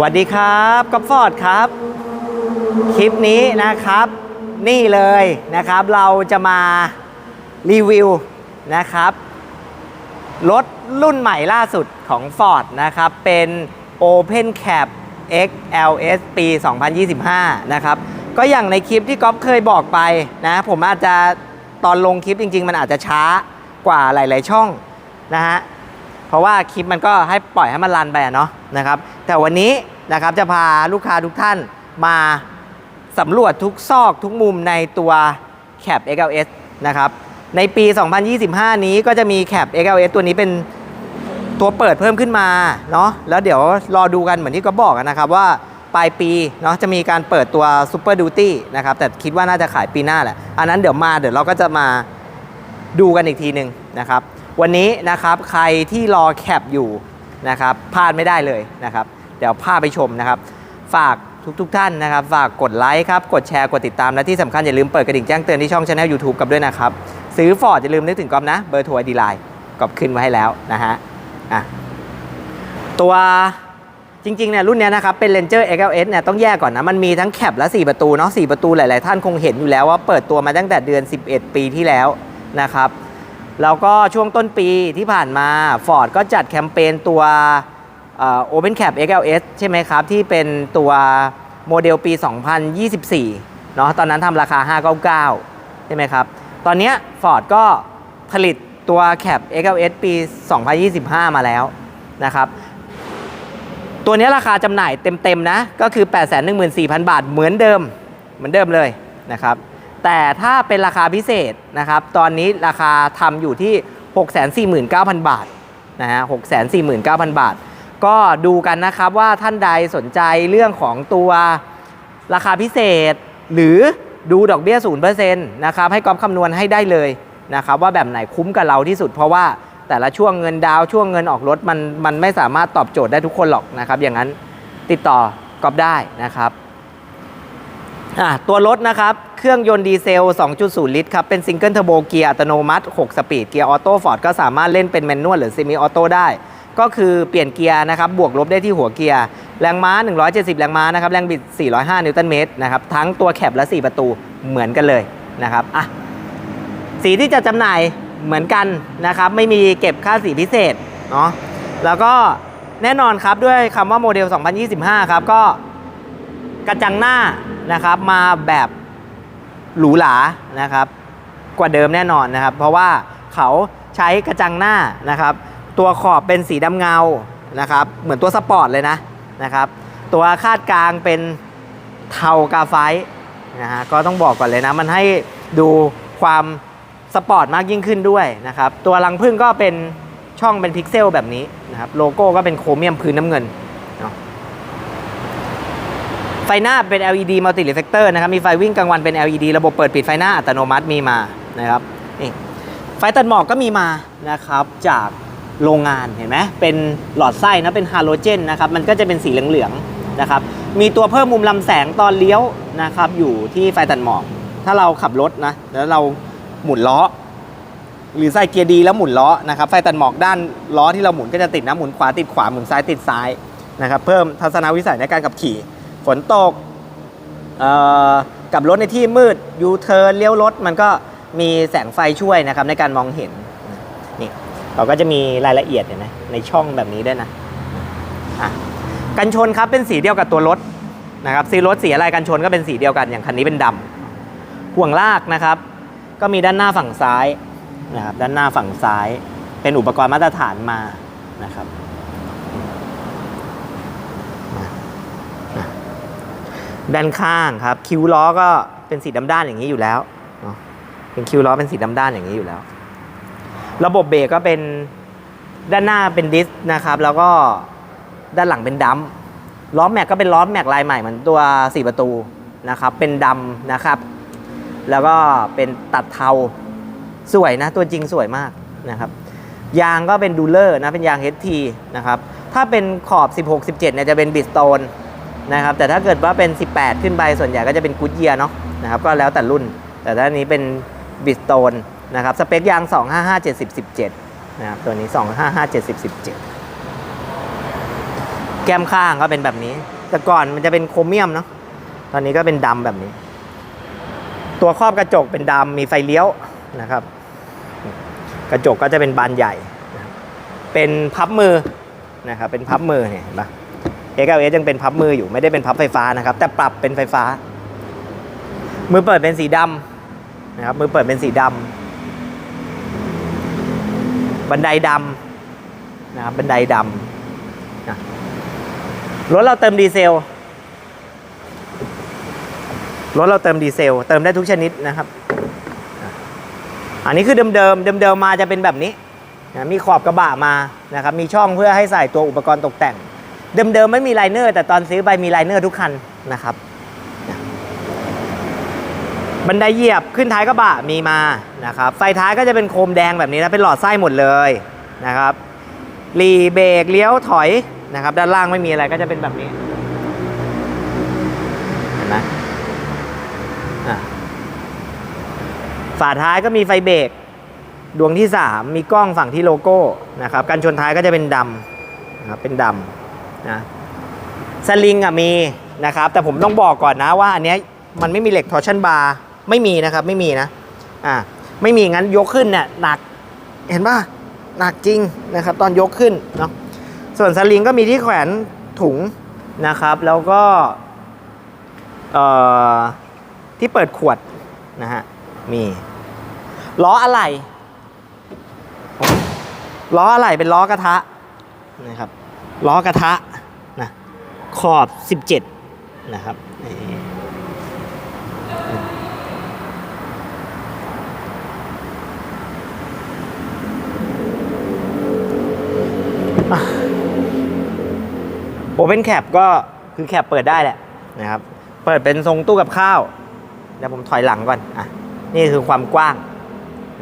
สวัสดีครับก๊อฟฟอร์ดครับ คลิปนี้นะครับ นี่เลยนะครับ เราจะมารีวิวนะครับรถรุ่นใหม่ล่าสุดของ Ford นะครับ เป็น Open Cap XLS ปี 2025 นะครับ ก็อย่างในคลิปที่ก๊อฟเคยบอกไปนะ ผมอาจจะตอนลงคลิปจริง ๆ มันอาจจะช้ากว่าหลาย ๆ ช่องนะฮะ เพราะว่าคลิปมันก็ให้ปล่อยให้มันรันไปอะเนาะนะครับแต่วันนี้นะครับจะพาลูกค้าทุกท่านมาสำรวจทุกซอกทุกมุมในตัว Cap XLS นะครับในปี 2025 นี้ก็จะมี Cap XLS ตัวนี้เป็นตัวเปิดเพิ่มขึ้นมาเนาะแล้วเดี๋ยวรอดูกันเหมือนที่ก็บอกนะครับว่าปลายปีเนาะจะมีการเปิดตัว Super Duty นะครับแต่คิดว่าน่าจะขายปีหน้าแหละ อันนั้นเดี๋ยวมาเดี๋ยวเราก็จะมาดูกันอีกทีหนึ่งนะครับ วันนี้นะครับใครที่รอแคปอยู่นะครับพลาดไม่ได้เลยนะครับ เดี๋ยวพาไปชมนะครับ ฝากทุกๆทท่านนะครับ ฝากกดไลค์ครับ กดแชร์กดติดตามและที่สำคัญอย่าลืมเปิดกระดิ่งแจ้งเตือนที่ช่องช anel YouTube กับด้วยนะครับ ซื้อฟอร์ดอย่าลืมนึกถึงก๊อฟนะ เบอร์โทรดีไลน์ก๊อฟขึ้นไว้ให้แล้วนะฮะอะตัวจริงๆเนี่ยรุ่นเนี้ยนะครับเป็น Ranger XLS เนี่ยต้องแยกก่อนนะ มันมีทั้งแคปและ 4 ประตูเนาะ4ประตูหลายๆ ท่านคงเห็นอยู่แล้วว่าเปิดตัวมาตั้งแต่เดือน 11 ปีที่แล้วนะครับ แล้วก็ช่วงต้นปีที่ผ่านมา Ford ก็จัดแคมเปญตัวเอ่อ Open Cap XLS ใช่ไหมครับ ที่เป็นตัวโมเดลปี 2024 เนาะตอนนั้นทำราคา 599 ใช่ไหมครับ ตอนนี้ Ford ก็ผลิตตัว Cap XLS ปี 2025 มาแล้วนะครับ ตัวนี้ราคาจำหน่ายเต็มๆนะ ก็คือ 814,000 บาทเหมือนเดิม เหมือนเดิมเลยนะครับ แต่ถ้าเป็นราคาพิเศษนะครับ ตอนนี้ราคาทำอยู่ที่ 649,000 บาทนะฮะ649,000 บาท ก็ดูกันนะครับว่าท่านใดสนใจเรื่องของตัวราคาพิเศษ หรือดูดอกเบี้ย 0%นะครับให้กอฟคำนวณให้ได้เลยนะครับว่าแบบไหนคุ้มกับเราที่สุด เพราะว่าแต่ละช่วงเงินดาวช่วงเงินออกรถมันมันไม่สามารถตอบโจทย์ได้ทุกคนหรอกนะครับอย่างนั้นติดต่อกอฟได้นะครับอะตัวรถนะครับ เครื่องยนต์ดีเซล 2.0 ลิตรครับ เป็นซิงเกิลเทอร์โบเกียร์อัตโนมัติ 6 สปีด เกียร์ออโต้ฟอร์ดก็สามารถเล่นเป็นแมนนวลหรือซีมิออโต้ได้ ก็คือเปลี่ยนเกียร์นะครับ บวกลบได้ที่หัวเกียร์ แรงม้า 170 แรงม้านะครับ แรงบิด 405 นิวตันเมตรนะครับ ทั้งตัวแคปและ 4 ประตูเหมือนกันเลยนะครับ อะ สีที่จะจำหน่ายเหมือนกันนะครับ ไม่มีเก็บค่าสีพิเศษเนาะ แล้วก็แน่นอนครับด้วยคำว่าโมเดล 2025 ครับก็กระจังหน้านะครับมาแบบ หรูหรานะครับ กว่าเดิมแน่นอนนะครับ เพราะว่าเขาใช้กระจังหน้านะครับ ตัวขอบเป็นสีดำเงานะครับ เหมือนตัวสปอร์ตเลยนะนะครับ ตัวคาดกลางเป็นเทากาไฟต์นะฮะก็ต้องบอกก่อนเลยนะ มันให้ดูความสปอร์ตมากยิ่งขึ้นด้วยนะครับ ตัวรังพึ่งก็เป็นช่องเป็นพิกเซลแบบนี้นะครับ โลโก้ก็เป็นโครเมียมพื้นน้ำเงิน ไฟหน้าเป็น LED Multi Reflector นะครับ มีไฟวิ่งกลางวันเป็น LED ระบบเปิดปิดไฟหน้าอัตโนมัติมีมานะครับนี่ไฟตัดหมอกก็มีมานะครับจากโรงงานเห็นไหมเป็นหลอดไส้นะเป็นฮาโลเจนนะครับมันก็จะเป็นสีเหลืองๆนะครับมีตัวเพิ่มมุมลำแสงตอนเลี้ยวนะครับอยู่ที่ไฟตัดหมอก ถ้าเราขับรถนะแล้วเราหมุนล้อ หรือใส่เกียร์ดีแล้วหมุนล้อนะครับไฟตัดหมอกด้านล้อที่เราหมุนก็จะติดนะหมุนขวาติดขวาหมุนซ้ายติดซ้ายนะครับเพิ่มทัศนวิสัยในการขับขี่ ฝนตกเอ่อกับรถในที่มืดยูเทิร์นเลี้ยวรถมันก็มีแสงไฟช่วยนะครับในการมองเห็นนี่เราก็จะมีรายละเอียดเห็นไหมในช่องแบบนี้ด้วยนะอะกันชนครับเป็นสีเดียวกับตัวรถนะครับสีรถสีอะไรกันชนก็เป็นสีเดียวกันอย่างคันนี้เป็นดำห่วงลากนะครับ ก็มีด้านหน้าฝั่งซ้ายนะครับด้านหน้าฝั่งซ้าย เป็นอุปกรณ์มาตรฐานมานะครับ ด้านข้างครับ คิ้วล้อก็เป็นสีดำด้านอย่างนี้อยู่แล้วเป็นคิ้วล้อเป็นสีดำด้านอย่างนี้อยู่แล้ว ระบบเบรกก็เป็นด้านหน้าเป็นดิสก์นะครับ แล้วก็ด้านหลังเป็นดัมป์ล้อแม็กก็เป็นล้อแม็กลายใหม่เหมือนตัว 4 ประตูนะครับ เป็นดำนะครับ แล้วก็เป็นตัดเทาสวยนะ ตัวจริงสวยมากนะครับยางก็เป็นดูเลอร์นะเป็นยาง HT นะครับ ถ้าเป็นขอบ 16 17เนี่ยจะเป็นบิสโตน นะครับแต่ถ้าเกิดว่าเป็น 18 ขึ้นไปส่วนใหญ่ก็จะเป็นกูดเยียเนาะนะครับก็แล้วแต่รุ่น แต่ถ้านี้เป็นบิสโตนนะครับสเปคยาง 255 70 17นะครับตัวนี้ 255 70 17 แก้มข้างก็เป็นแบบนี้ แต่ก่อนมันจะเป็นโครเมียมเนาะตอนนี้ก็เป็นดำแบบนี้ ตัวครอบกระจกเป็นดำมีไฟเลี้ยวนะครับ กระจกก็จะเป็นบานใหญ่ เป็นพับมือนะครับเป็นพับมือเนี่ยเห็นปะ XLS ยังเป็นพับมืออยู่ไม่ได้เป็นพับไฟฟ้านะครับ แต่ปรับเป็นไฟฟ้า มือเปิดเป็นสีดำนะครับ มือเปิดเป็นสีดำบันไดดำนะครับบันไดดำนะรถเราเติมดีเซลรถเราเติมดีเซล เติมได้ทุกชนิดนะครับ อันนี้คือเดิมๆเดิมๆมาจะเป็นแบบนี้นะมีขอบกระบะมานะครับ มีช่องเพื่อให้ใส่ตัวอุปกรณ์ตกแต่ง เดิมๆไม่มีไลเนอร์ แต่ตอนซื้อไปมีไลเนอร์ทุกคันนะครับ บันไดเหยียบขึ้นท้ายกระบะมีมานะครับไฟท้ายก็จะเป็นโคมแดงแบบนี้นะเป็นหลอดไส้หมดเลยนะครับรีเบรกเลี้ยวถอยนะครับ ด้านล่างไม่มีอะไรก็จะเป็นแบบนี้เห็นไหมอะฝาท้ายก็มีไฟเบรกดวงที่ 3 มีกล้องฝั่งที่โลโก้นะครับกันชนท้ายก็จะเป็นดำนะครับเป็นดำ นะสลิงอะมีนะครับ แต่ผมต้องบอกก่อนนะว่าอันเนี้ยมันไม่มีเหล็กทอร์ชันบาร์ไม่มีนะครับไม่มีนะอ่าไม่มีงั้นยกขึ้นเนี่ยหนักเห็นป่ะหนักจริงนะครับ ตอนยกขึ้นเนาะส่วนสลิงก็มีที่แขวนถุงนะครับ แล้วก็เอ่อที่เปิดขวดนะฮะมีล้ออะไรล้ออะไรเป็นล้อกระทะนะครับ ล้อกระทะนะขอบ 17 นะครับโอเ n นแคปก็คือแคปเปิดได้แหละนะครับ เปิดเป็นทรงตู้กับข้าว เดี๋ยวผมถอยหลังก่อน อะ นี่คือความกว้าง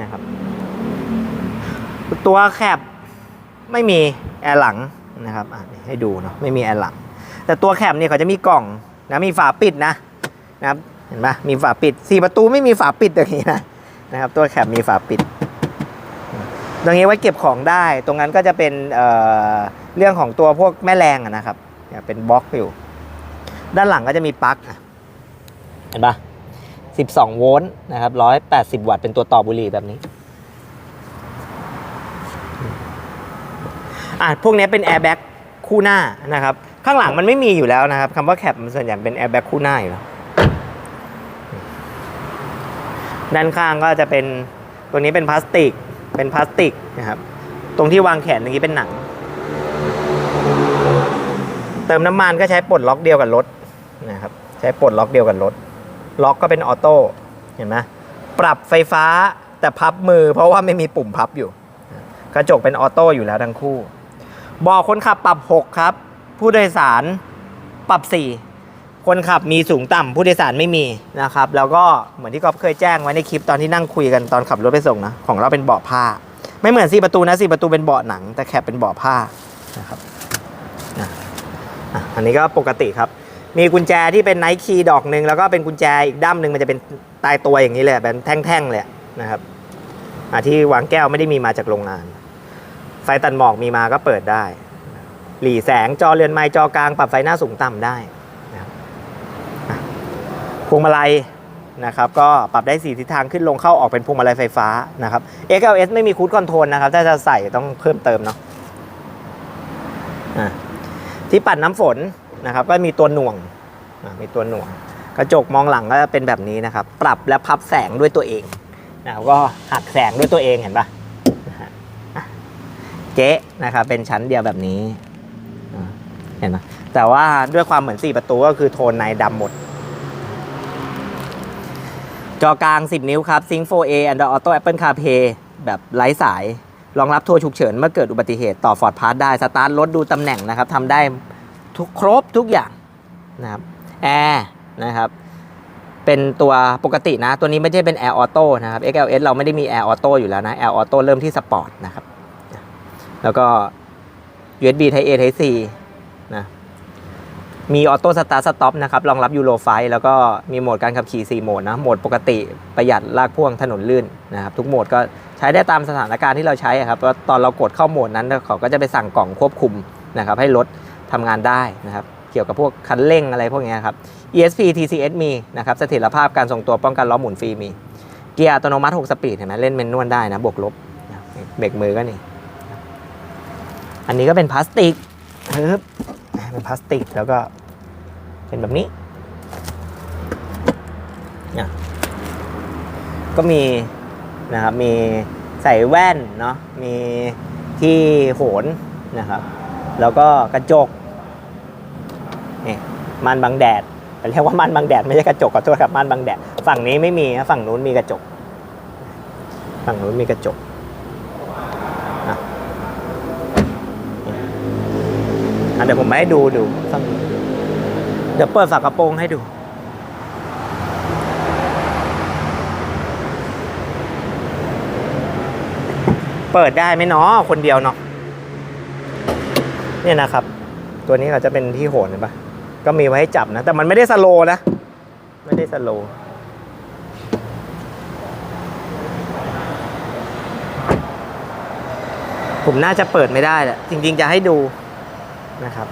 นะครับ ตัวแคบไม่มีแอร์หลัง นะครับให้ดูเนาะไม่มีแอร์หลัง แต่ตัวแคบเนี่ยเขาจะมีกล่องนะมีฝาปิดนะนะครับเห็นปะมีฝาปิดสี่ประตูไม่มีฝาปิดอย่างนี้นะนะครับ ตัวแคบมีฝาปิด ตรงนี้ไว้เก็บของได้ ตรงนั้นก็จะเป็นเอ่อเรื่องของตัวพวกแม่แรงนะครับเป็นบล็อกอยู่ ด้านหลังก็จะมีปลั๊กเห็นปะ12 โวลต์นะครับ180 วัตต์เป็นตัวต่อบุหรี่แบบนี้ อะพวกนี้เป็นแอร์แบ็กคู่หน้านะครับ ข้างหลังมันไม่มีอยู่แล้วนะครับคำว่าแคปมันส่วนใหญ่เป็นแอร์แบ็กคู่หน้าอยู่แล้วด้านข้างก็จะเป็นตัวนี้เป็นพลาสติก เป็นพลาสติกนะครับ ตรงที่วางแขนตรงนี้เป็นหนัง เติมน้ำมันก็ใช้ปลดล็อกเดียวกับรถนะครับ ใช้ปลดล็อกเดียวกับรถ ล็อกก็เป็นออโต้ เห็นไหมปรับไฟฟ้าแต่พับมือเพราะว่าไม่มีปุ่มพับอยู่ กระจกเป็นออโต้อยู่แล้วทั้งคู่ บอกคนขับปรับ 6 ครับ ผู้โดยสารปรับ 4 คนขับมีสูงต่ำผู้โดยสารไม่มีนะครับ แล้วก็เหมือนที่ก๊อฟเคยแจ้งไว้ในคลิปตอนที่นั่งคุยกันตอนขับรถไปส่งนะ ของเราเป็นเบาะผ้า ไม่เหมือนสี่ประตูนะสี่ประตูเป็นเบาะหนัง แต่แคบเป็นเบาะผ้านะครับอันนี้ก็ปกติครับ มีกุญแจที่เป็นไนท์คีย์ดอกหนึ่งแล้วก็เป็นกุญแจอีกด้ามหนึ่งมันจะเป็นตายตัวอย่างนี้เลยเป็นแท่งๆเลยนะครับที่วางแก้วไม่ได้มีมาจากโรงงาน ไฟตัดหมอกมีมาก็เปิดได้ หลีแสงจอเรือนไม้จอกลาง ปรับไฟหน้าสูงต่ำได้นะครับพวงมาลัยนะครับก็ปรับได้สีทิศทางขึ้นลงเข้าออกเป็นพวงมาลัยไฟฟ้านะครับ XLS ไม่มีคูดคอนโทรลนะครับ ถ้าจะใส่ต้องเพิ่มเติมเนาะะที่ปัดน้ำฝนนะครับ ก็มีตัวหน่วงมีตัวหน่วง กระจกมองหลังก็จะเป็นแบบนี้นะครับ ปรับและพับแสงด้วยตัวเองนะก็หักแสงด้วยตัวเองเห็นปะ่ะ เจ๊นะครับเป็นชั้นเดียวแบบนี้เห็นไหมแต่ว่าด้วยความเหมือน 4 ประตูก็คือโทนในดำหมด จอกลาง 10 นิ้วครับ Sync 4A Android Auto Apple CarPlay แบบไร้สาย รองรับโทรฉุกเฉินเมื่อเกิดอุบัติเหตุต่อ Ford Pass ได้ สตาร์ทรถดูตำแหน่งนะครับทำได้ทุกครบทุกอย่างนะครับแอร์นะครับเป็นตัวปกตินะ ตัวนี้ไม่ใช่เป็นแอร์ออโต้นะครับ XLS เราไม่ได้มีแอร์ออโต้อยู่แล้วนะแอร์ออโต้เริ่มที่สปอร์ตนะครับ แล้วก็ USB Type A Type C นะมีออโต้สตาร์ทสต็อปนะครับรองรับยูโรไฟแล้วก็มีโหมดการขับขี่ 4 โหมดนะโหมดปกติประหยัดลากพ่วงถนนลื่นนะครับทุกโหมดก็ใช้ได้ตามสถานการณ์ที่เราใช้ครับตอนเรากดเข้าโหมดนั้นเขาก็จะไปสั่งกล่องควบคุมนะครับให้รถทำงานได้นะครับเกี่ยวกับพวกคันเร่งอะไรพวกนี้ครับ ESP TCS มีนะครับเสถียรภาพการทรงตัวป้องกันล้อหมุนฟรีมี เกียร์อัตโนมัติ 6 สปีดเห็นไหมเล่นเมนนวลได้นะบวกลบเบรกมือก็นี่ อันนี้ก็เป็นพลาสติกปึ๊บเป็นพลาสติกแล้วก็เป็นแบบนี้เนี่ยก็มีนะครับมีใส่แว่นเนาะมีที่โหนนะครับ แล้วก็กระจกนี่ม่านบังแดดเรียกว่าม่านบังแดดไม่ใช่กระจกขอโทษครับม่านบังแดดฝั่งนี้ไม่มีนะฝั่งนู้นมีกระจก ฝั่งนู้นมีกระจกอะอะ เดี๋ยวผมมาให้ดูดูฝั่งเดี๋ยวเปิดฝากระโปรงให้ดู เปิดได้ไหมเนาะคนเดียวเนาะเนี่ยนะครับ ตัวนี้เราจะเป็นที่โหนเห็นปะก็มีไว้ให้จับนะ แต่มันไม่ได้สโลนะ ไม่ได้สโลผมน่าจะเปิดไม่ได้แหละ จริง ๆ จะให้ดู นะครับ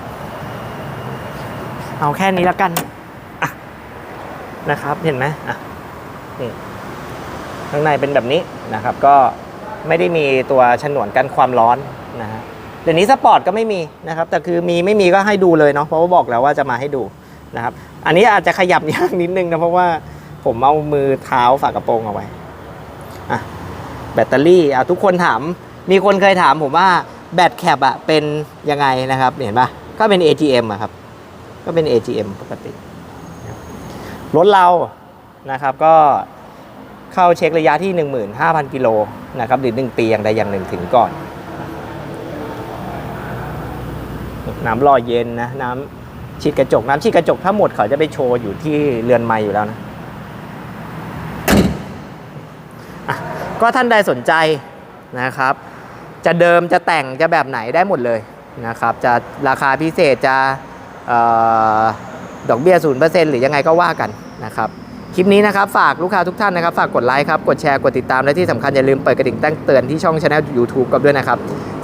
เอาแค่นี้แล้วกันนะครับเห็นไหมอะนี่ข้างในเป็นแบบนี้นะครับ ก็ไม่ได้มีตัวฉนวนกันความร้อนนะฮะเดี๋ยวนี้สปอร์ตก็ไม่มีนะครับ แต่คือมีไม่มีก็ให้ดูเลยเนาะเพราะว่าบอกแล้วว่าจะมาให้ดูนะครับ อันนี้อาจจะขยับยากนิดนึงนะเพราะว่าผมเอามือเท้าฝากระโปรงเอาไว้อะแบตเตอรี่อะทุกคนถาม มีคนเคยถามผมว่า แบตแคปอะเป็นยังไงนะครับเห็นปะก็เป็น AGM อะครับ ก็เป็น AGM ปกติ รถเรานะครับก็เข้าเช็คระยะที่ 15,000 กิโลนะครับหรือ 1 ปีอย่างใดอย่างหนึ่งถึงก่อน น้ำรอเย็นนะ น้ำฉีดกระจก น้ำฉีดกระจกถ้าหมดเขาจะไปโชว์อยู่ที่เรือนไม้อยู่แล้วนะะก็ท่านใดสนใจนะครับ จะเดิมจะแต่งจะแบบไหนได้หมดเลยนะครับจะราคาพิเศษจะออดอกเบี้ย0%หรือยังไงก็ว่ากันนะครับคลิปนี้นะครับฝากลูกค้าทุกท่านนะครับฝากกดไลค์ครับกดแชร์กดติดตามและที่สำคัญอย่าลืมเปิดกระดิ่งแจ้งเตือนที่ช่องช anel YouTube กับด้วยนะครับ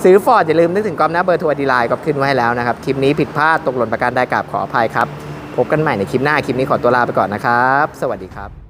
ซื้อฟอร์ดอย่าลืมนึกถึงกอมนะเบอร์โทรดีไลน์ก็ขึ้นไว้ให้แล้วนะครับคลิปนี้ผิดพลาดตกหล่นประการใดกราบขออภัยครับพบกันใหม่ในคลิปหน้าคลิปนี้ขอตัวลาไปก่อนนะครับ สวัสดีครับ